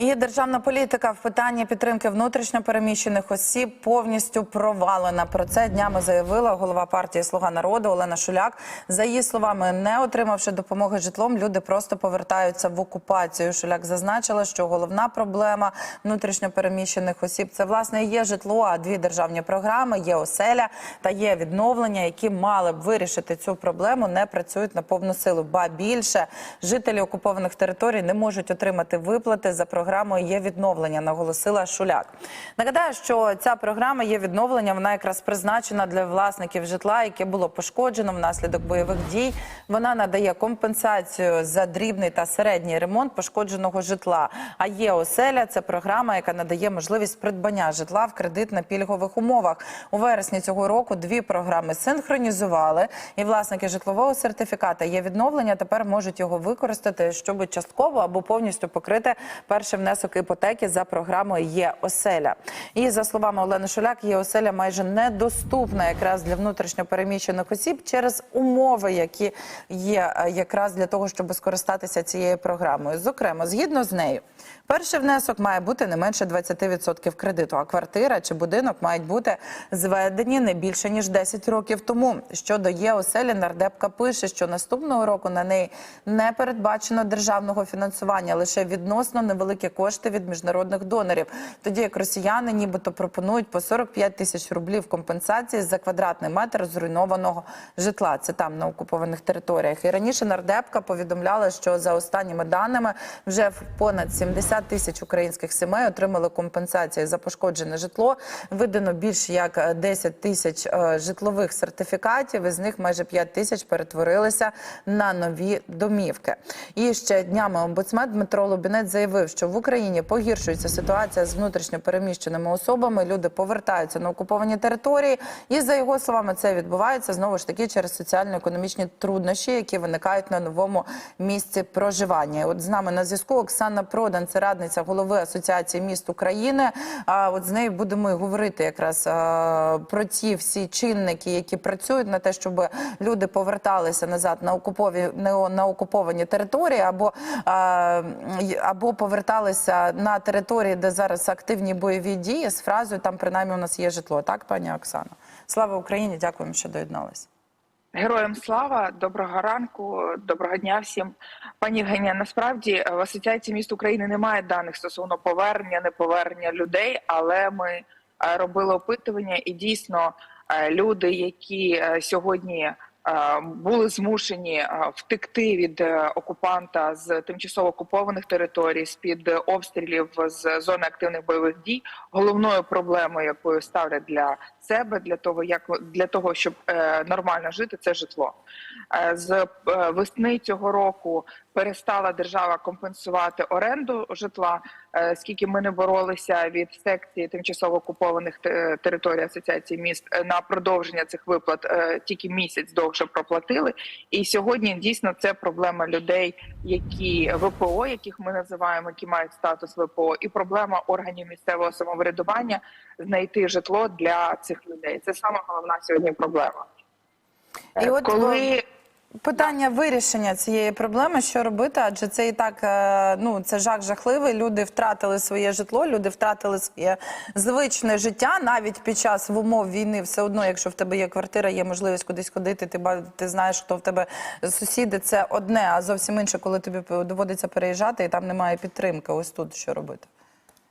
І державна політика в питанні підтримки внутрішньо переміщених осіб повністю провалена. Про це днями заявила голова партії Слуга народу Олена Шуляк. За її словами, не отримавши допомоги житлом, люди просто повертаються в окупацію. Шуляк зазначила, що головна проблема внутрішньо переміщених осіб це власне є житло. А дві державні програми є оселя та є відновлення, які мали б вирішити цю проблему, не працюють на повну силу. Ба більше жителі окупованих територій не можуть отримати виплати за програмою є відновлення, наголосила Шуляк. Нагадаю, що ця програма є відновлення. Вона якраз призначена для власників житла, яке було пошкоджено внаслідок бойових дій. Вона надає компенсацію за дрібний та середній ремонт пошкодженого житла. А є оселя це програма, яка надає можливість придбання житла в кредит на пільгових умовах. У вересні цього року дві програми синхронізували, і власники житлового сертифіката є відновлення. Тепер можуть його використати, щоб частково або повністю покрити перший внесок іпотеки за програмою є оселя. І за словами Олени Шуляк, є оселя майже недоступна якраз для внутрішньо переміщених осіб через умови, які є е, якраз для того, щоб скористатися цією програмою. Зокрема, згідно з нею, перший внесок має бути не менше 20% кредиту, а квартира чи будинок мають бути зведені не більше ніж 10 років тому. Щодо є оселі, нардепка пише, що наступного року на неї не передбачено державного фінансування, лише відносно невеликі кошти від міжнародних донорів. Тоді як росіяни, нібито пропонують по 45 тисяч рублів компенсації за квадратний метр зруйнованого житла. Це там на окупованих територіях. І раніше нардепка повідомляла, що за останніми даними вже понад 70 тисяч українських сімей отримали компенсації за пошкоджене житло. Видано більш як 10 тисяч е, житлових сертифікатів. Із них майже 5 тисяч перетворилися на нові домівки. І ще днями омбудсмен Дмитро Лубінець заявив, що в Україні погіршується ситуація з внутрішньо переміщеними особами. Люди повертаються на окуповані території, і за його словами, це відбувається знову ж таки через соціально-економічні труднощі, які виникають на новому місці проживання. От з нами на зв'язку Оксана Продан, це радниця голови Асоціації міст України. А от з нею будемо і говорити якраз про ці всі чинники, які працюють на те, щоб люди поверталися назад на окупові на окуповані території, або або поверталися на території, де зараз активні бойові дії, з фразою там принаймні у нас є житло. Так, пані Оксано? Слава Україні! Дякуємо, що доєдналися. Героям слава, доброго ранку, доброго дня всім. Пані Євгенія, насправді е, в Асоціації міст України немає даних стосовно повернення, неповернення людей, але ми е, робили опитування, і дійсно е, люди, які сьогодні були змушені е, втекти від е, окупанта з тимчасово окупованих територій, з під обстрілів з зони активних бойових дій, головною проблемою, якою ставлять для себе, для того, як для того, щоб е, нормально жити, це житло. Е, з е, весни цього року перестала держава компенсувати оренду житла. Е, скільки ми не боролися від секції тимчасово окупованих територій асоціації міст е, на продовження цих виплат, е, тільки місяць довше проплатили. І сьогодні дійсно це проблема людей, які ВПО, яких ми називаємо, які мають статус ВПО, і проблема органів місцевого самоврядування знайти житло для цих людей. Це саме головна сьогодні проблема. І Е, от, коли Питання вирішення цієї проблеми, що робити, адже це і так е, ну це жах жахливий. Люди втратили своє житло, люди втратили своє звичне життя. Навіть під час в умов війни, все одно, якщо в тебе є квартира, є можливість кудись ходити. Ти ти знаєш, хто в тебе сусіди. Це одне, а зовсім інше, коли тобі доводиться переїжджати, і там немає підтримки. Ось тут що робити.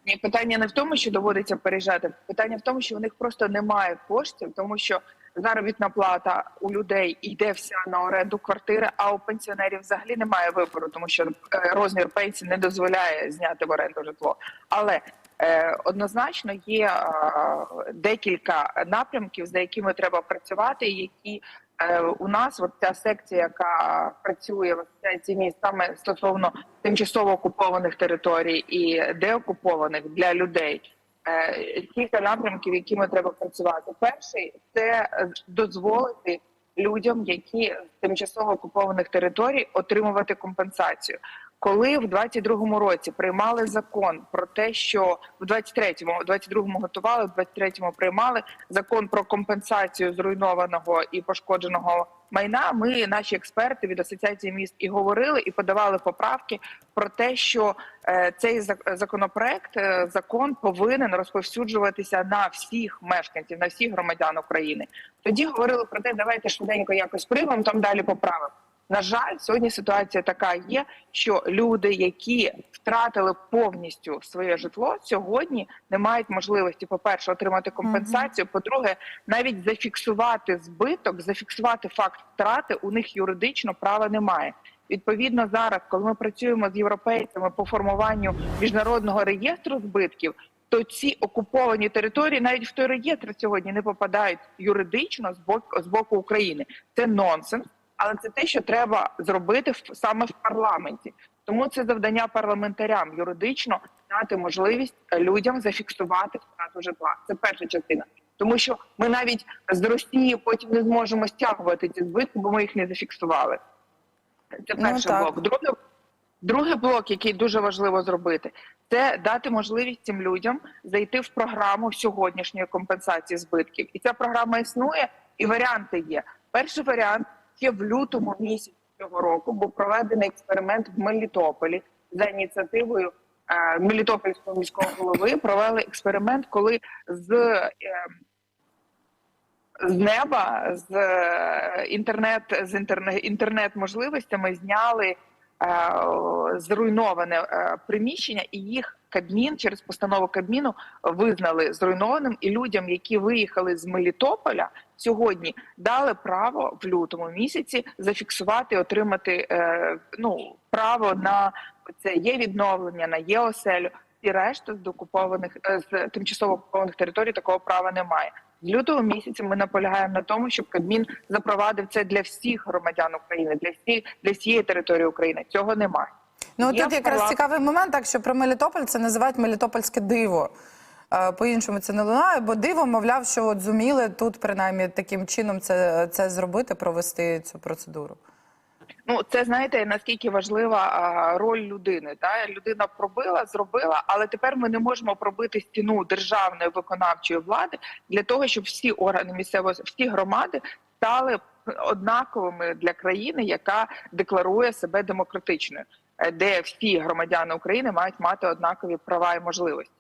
Ні, питання не в тому, що доводиться переїжджати. Питання в тому, що у них просто немає коштів, тому що заробітна плата у людей йде вся на оренду квартири, а у пенсіонерів взагалі немає вибору, тому що е, розмір пенсії не дозволяє зняти в оренду житло. Але е, однозначно є декілька напрямків, за якими треба працювати, які е, у нас от ця секція, яка працює в асоціації міст саме стосовно тимчасово окупованих територій і деокупованих для людей. Е, Кілька напрямків, якими треба працювати. Перший це е, дозволити людям, які з тимчасово окупованих територій, отримувати компенсацію. Коли в 22-му році приймали закон про те, що в 23-му, в 22-му готували, в 23-му приймали закон про компенсацію зруйнованого і пошкодженого майна, ми, наші експерти від асоціації міст, і говорили, і подавали поправки про те, що е, цей законопроект, е, закон повинен розповсюджуватися на всіх мешканців, на всіх громадян України. Тоді говорили про те, давайте швиденько якось приймемо, там далі поправимо. На жаль, сьогодні ситуація така є, що люди, які втратили повністю своє житло, сьогодні не мають можливості, по-перше, отримати компенсацію. По-друге, навіть зафіксувати збиток, зафіксувати факт втрати у них юридично права немає. Відповідно, зараз, коли ми працюємо з європейцями по формуванню міжнародного реєстру збитків, то ці окуповані території навіть в той реєстр сьогодні не попадають юридично з боку з боку України. Це нонсенс, але це те, що треба зробити саме в парламенті. Тому це завдання парламентарям юридично дати можливість е, людям зафіксувати втрату житла. Це перша частина. Тому що ми навіть з Росії потім не зможемо стягувати ці збитки, бо ми їх не зафіксували. Це Ну, перший так. блок. Другий, другий блок, який дуже важливо зробити, це дати можливість цим людям зайти в програму сьогоднішньої компенсації збитків. І ця програма існує, і варіанти є. Перший варіант ще в лютому місяці цього року був проведений експеримент в Мелітополі за ініціативою е, Мелітопольського міського голови. Провели експеримент, коли з е, з неба з е, інтернет з інтернет, інтернет можливостями зняли е, зруйноване приміщення, і їх Кабмін через постанову Кабміну визнали зруйнованим. І людям, які виїхали з Мелітополя, сьогодні дали право в лютому місяці зафіксувати, отримати е, ну право на це є відновлення, на є оселю. І решта з докупованих е, з тимчасово окупованих територій такого права немає. З лютого місяця ми наполягаємо на тому, щоб Кабмін запровадив це для всіх громадян України, для всіх для всієї території України. Цього немає. Ну Є тут якраз парла- цікавий момент, так що про Мелітополь це називають Мелітопольське диво. Е, По-іншому це не лунає, бо диво, мовляв, що от зуміли тут принаймні таким чином це, це зробити, провести цю процедуру. Ну це знаєте наскільки важлива а, роль людини. Та людина пробила, зробила, але тепер ми не можемо пробити стіну державної виконавчої влади для того, щоб всі органи місцевого всі громади стали однаковими для країни, яка декларує себе демократичною, де всі громадяни України мають мати однакові права і можливості.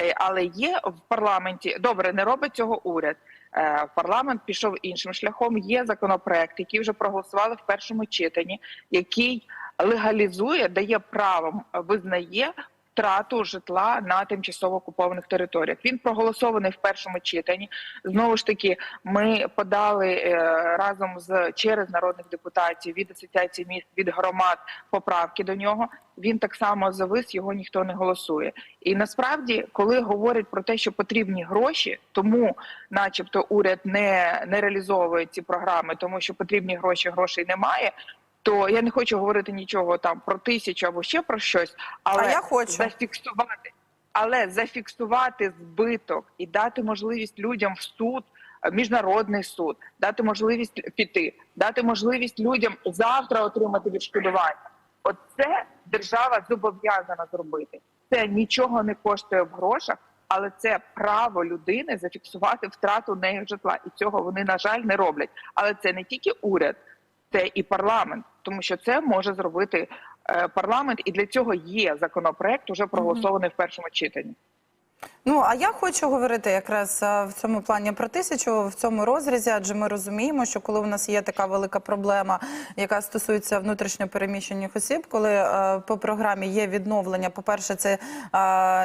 Е, Але є в парламенті добре, не робить цього уряд. Е, Парламент пішов іншим шляхом. Є законопроект, який вже проголосували в першому читанні, який легалізує, дає право, визнає втрату житла на тимчасово окупованих територіях. Він проголосований в першому читанні. Знову ж таки, ми подали е, разом з через народних депутатів від асоціації міст від громад поправки до нього. Він так само завис, його ніхто не голосує. І насправді, коли говорять про те, що потрібні гроші, тому, начебто, уряд не, не реалізовує ці програми, тому що потрібні гроші, грошей немає. То я не хочу говорити нічого там про тисячу або ще про щось, але А я хочу. зафіксувати, але зафіксувати збиток і дати можливість людям в суд, е, міжнародний суд, дати можливість піти, дати можливість людям завтра отримати відшкодування. Оце держава зобов'язана зробити. Це нічого не коштує в грошах, але це право людини зафіксувати втрату неї житла, і цього вони на жаль не роблять. Але це не тільки уряд, це і парламент, тому що це може зробити е, парламент, і для цього є законопроект, уже проголосований в першому читанні. Ну а я хочу говорити якраз в цьому плані про тисячу в цьому розрізі, адже ми розуміємо, що коли у нас є така велика проблема, яка стосується внутрішньо переміщених осіб, коли по програмі є відновлення, по-перше, це е,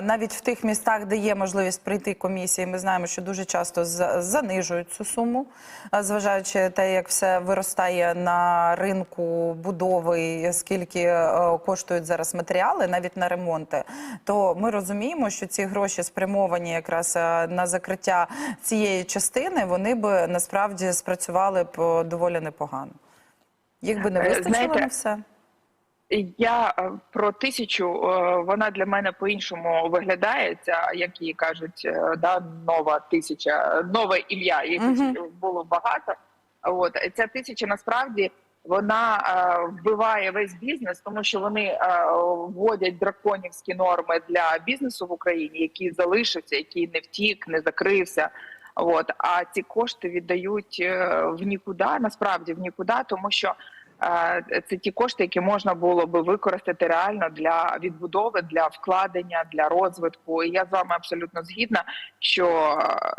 навіть в тих містах, де є можливість прийти комісії, ми знаємо, що дуже часто занижують цю суму, зважаючи те, як все виростає на ринку будови, скільки коштують зараз матеріали, навіть на ремонти, то ми розуміємо, що ці гроші спрямовані якраз е, на закриття цієї частини, вони б насправді спрацювали б е, доволі непогано. Їх би не Е, вистачило знаєте, на все. Я про тисячу вона для мене по-іншому виглядає. Ця, як її кажуть, да, нова тисяча, нове ім'я. Їх Мгм. було багато. От ця тисяча насправді Вона е, вбиває весь бізнес, тому що вони е, вводять драконівські норми для бізнесу в Україні, який залишився, який не втік, не закрився. От а ці кошти віддають е, в нікуди, насправді в нікуди, тому що це ті кошти, які можна було би використати реально для відбудови, для вкладення, для розвитку. І я з вами абсолютно згідна, що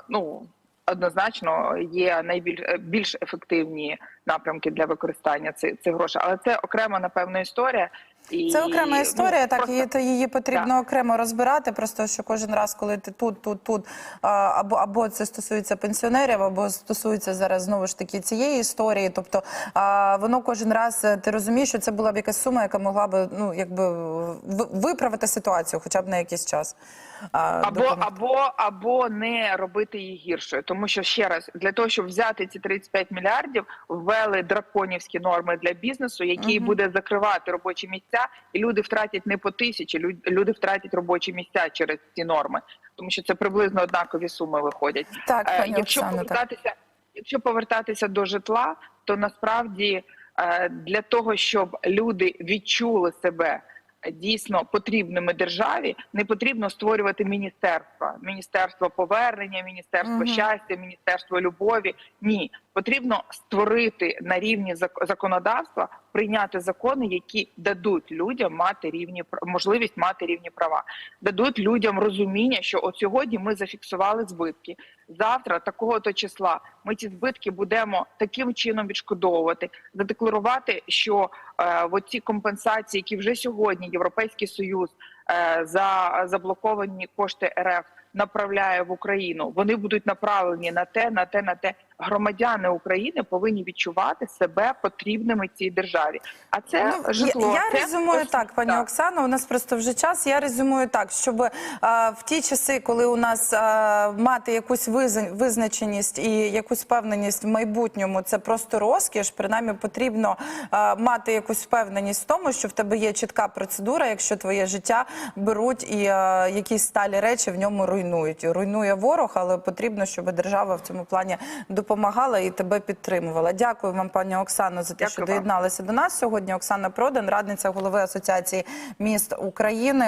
ну однозначно є найбільш е, більш ефективні напрямки для використання цих, цих грошей, але це окрема напевно історія. І, Це окрема ну, історія, так просто- її то її потрібно окремо розбирати. Просто що кожен раз, коли ти тут, тут, тут або або це стосується пенсіонерів, або стосується зараз знову ж таки цієї історії. Тобто а, воно кожен раз е, ти розумієш, що це була б якась сума, яка могла би ну якби виправити ситуацію, хоча б на якийсь час. Або допомогти. або або не робити її гіршою, тому що ще раз для того, щоб взяти ці 35 мільярдів, ввели драконівські норми для бізнесу, який Мгм. буде закривати робочі місця, і люди втратять не по тисячі, лю- люди втратять робочі місця через ці норми, тому що це приблизно однакові суми виходять. так, Е, пані Якщо Оксано, так. повертатися, якщо повертатися до житла, то насправді е, для того, щоб люди відчули себе дійсно потрібними державі, не потрібно створювати міністерства, міністерство повернення, міністерство угу. щастя, міністерство любові. Ні, потрібно створити на рівні зак- законодавства, прийняти закони, які дадуть людям мати рівні можливість мати рівні права, дадуть людям розуміння, що от сьогодні ми зафіксували збитки. Завтра, такого то числа, ми ці збитки будемо таким чином відшкодовувати, задекларувати, що е, оці компенсації, які вже сьогодні Європейський Союз е, за заблоковані кошти РФ направляє в Україну, вони будуть направлені на те, на те, на те. Громадяни України повинні відчувати себе потрібними цій державі. А це Ну, житло. Я, я це резюмую ось- так, пані так. Оксано. У нас просто вже час. Я резюмую так, щоб е, в ті часи, коли у нас е, мати якусь визначеність і якусь впевненість в майбутньому, це просто розкіш. Принаймні потрібно е, мати якусь впевненість в тому, що в тебе є чітка процедура, якщо твоє життя беруть і е, якісь сталі речі в ньому руйнують. Руйнує ворог, але потрібно, щоб держава в цьому плані допомагала і тебе підтримувала. Дякую вам, пані Оксано, за те, Дякую що вам. доєдналися до нас сьогодні. Оксана Продан, радниця голови Асоціації міст України.